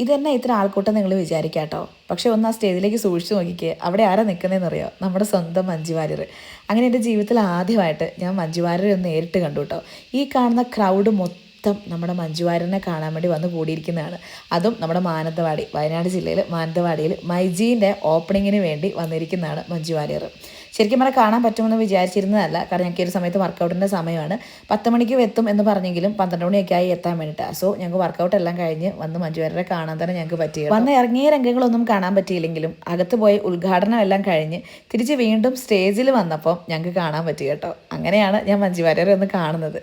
ഇതന്നെ ഇത്ര ആൾക്കൂട്ടം നിങ്ങൾ വിചാരിക്കാട്ടോ പക്ഷെ ഒന്ന് ആ സ്റ്റേജിലേക്ക് സൂക്ഷിച്ചു നോക്കിക്കേ. അവിടെ ആരാ നിൽക്കുന്നതെന്ന് അറിയോ നമ്മുടെ സ്വന്തം മഞ്ജു വാര്യർ. അങ്ങനെ എന്റെ ജീവിതത്തിൽ ആദ്യമായിട്ട് ഞാൻ മഞ്ജു വാര്യർ ഒന്ന് നേരിട്ട് കണ്ടു കേട്ടോ ഈ കാണുന്ന ക്രൗഡ് മൊത്തം നമ്മുടെ മഞ്ജുവാരനെ കാണാൻ വേണ്ടി വന്ന് കൂടിയിരിക്കുന്നതാണ്. അതും നമ്മുടെ മാനന്തവാടി വയനാട് ജില്ലയിൽ മാനന്തവാടിയിൽ മൈജീന്റെ ഓപ്പണിങ്ങിന് വേണ്ടി വന്നിരിക്കുന്നതാണ് മഞ്ജു വാര്യർ ശരിക്കും പറഞ്ഞാൽ കാണാൻ പറ്റുമെന്ന് വിചാരിച്ചിരുന്നതല്ല. കാരണം ഞങ്ങൾക്ക് ഒരു സമയത്ത് വർക്കൗട്ടിന്റെ സമയമാണ്. പത്ത് മണിക്ക് എത്തും എന്ന് പറഞ്ഞെങ്കിലും പന്ത്രണ്ട് മണിയൊക്കെ ആയി എത്താൻ വേണ്ടിയിട്ടാണ് സോ ഞങ്ങൾക്ക് വർക്കൗട്ട് എല്ലാം കഴിഞ്ഞ് വന്ന് മഞ്ജുവാരരെ കാണാൻ തന്നെ ഞങ്ങൾക്ക് പറ്റി വന്ന് ഇറങ്ങിയ രംഗങ്ങളൊന്നും കാണാൻ പറ്റിയില്ലെങ്കിലും അകത്ത് പോയി ഉദ്ഘാടനം എല്ലാം കഴിഞ്ഞ് തിരിച്ച് വീണ്ടും സ്റ്റേജിൽ വന്നപ്പോൾ ഞങ്ങൾക്ക് കാണാൻ പറ്റി കേട്ടോ. അങ്ങനെയാണ് ഞാൻ മഞ്ജുവാരരെ ഒന്ന് കാണുന്നത്.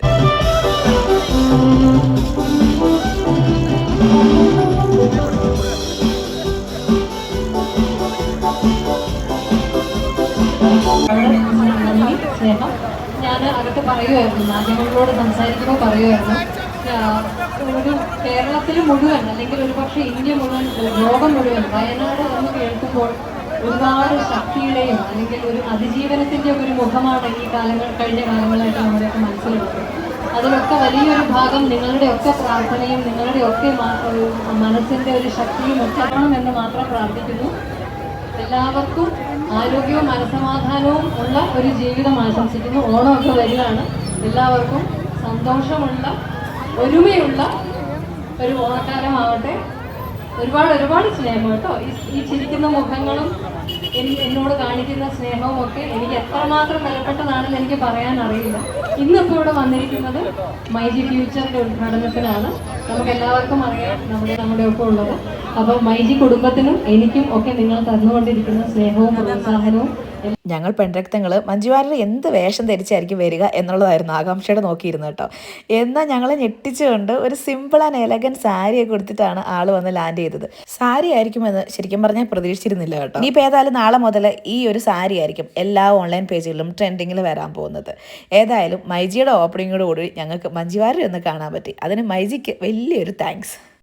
നന്ദി ഞാൻ അകത്ത് പറയുമായിരുന്നു മാധ്യമങ്ങളോട് സംസാരിക്കുമ്പോൾ പറയുമായിരുന്നു ഒരു കേരളത്തിൽ മുഴുവൻ അല്ലെങ്കിൽ ഒരു പക്ഷേ ഇന്ത്യ മുഴുവൻ ലോകം മുഴുവൻ വയനാട് എന്ന് കേൾക്കുമ്പോൾ ഒരുപാട് ശക്തിയുടെയും അല്ലെങ്കിൽ ഒരു അതിജീവനത്തിന്റെ ഒരു മുഖമാണ് ഈ കാലങ്ങൾ കഴിഞ്ഞ കാലങ്ങളായിട്ട് നമ്മുടെയൊക്കെ മനസ്സിലുള്ളത്. അതിലൊക്കെ വലിയൊരു ഭാഗം നിങ്ങളുടെയൊക്കെ പ്രാർത്ഥനയും നിങ്ങളുടെയൊക്കെ ഒക്കെ മനസ്സിന്റെ ഒരു ശക്തിയും ഒക്കെ എന്ന് മാത്രം പ്രാർത്ഥിക്കുന്നു. എല്ലാവർക്കും ആരോഗ്യവും മനസമാധാനവും ഉള്ള ഒരു ജീവിതം ആശംസിക്കുന്നു. ഓണമൊക്കെ വരികയാണ്. എല്ലാവർക്കും സന്തോഷമുള്ള ഒരുമയുള്ള ഒരു ഓണക്കാലമാവട്ടെ. ഒരുപാട് ഒരുപാട് സ്നേഹം കേട്ടോ. ഈ ചിരിക്കുന്ന മുഖങ്ങളും എന്നോട് കാണിക്കുന്ന സ്നേഹവും ഒക്കെ എനിക്ക് എത്രമാത്രം വിലപ്പെട്ടതാണെന്ന് എനിക്ക് പറയാൻ അറിയില്ല ഇന്നിപ്പോൾ ഇവിടെ വന്നിരിക്കുന്നത് മൈജി ഫ്യൂച്ചറിന്റെ ഉദ്ഘാടനത്തിനാണ് നമുക്ക് എല്ലാവർക്കും അറിയാം നമ്മുടെ നമ്മുടെ ഒപ്പം ഉള്ളത്. അപ്പോൾ മൈജി കുടുംബത്തിനും എനിക്കും ഒക്കെ നിങ്ങൾ തന്നുകൊണ്ടിരിക്കുന്ന സ്നേഹവും പ്രോത്സാഹനവും ഞങ്ങൾ പെൺരക്തങ്ങൾ മഞ്ജുവാരർ എന്ത് വേഷം ധരിച്ചായിരിക്കും വരിക എന്നുള്ളതായിരുന്നു ആകാംക്ഷയുടെ നോക്കിയിരുന്നത് കേട്ടോ. എന്നാൽ ഞങ്ങളെ ഞെട്ടിച്ചുകൊണ്ട് ഒരു സിമ്പിൾ ആൻഡ് എലഗൻ സാരിയൊക്കെ കൊടുത്തിട്ടാണ് ആൾ വന്ന് ലാൻഡ് ചെയ്തത്. സാരി ആയിരിക്കുമെന്ന് ശരിക്കും പറഞ്ഞാൽ പ്രതീക്ഷിച്ചിരുന്നില്ല കേട്ടോ. ഇനിയിപ്പോൾ ഏതായാലും നാളെ മുതൽ ഈ ഒരു സാരി ആയിരിക്കും എല്ലാ ഓൺലൈൻ പേജുകളിലും ട്രെൻഡിങ്ങിൽ വരാൻ പോകുന്നത്. ഏതായാലും മൈജിയുടെ ഓപ്പണിങ്ങോടുകൂടി ഞങ്ങൾക്ക് മഞ്ജുവാരർ ഒന്ന് കാണാൻ പറ്റി. അതിന് മൈജിക്ക് വലിയൊരു താങ്ക്സ്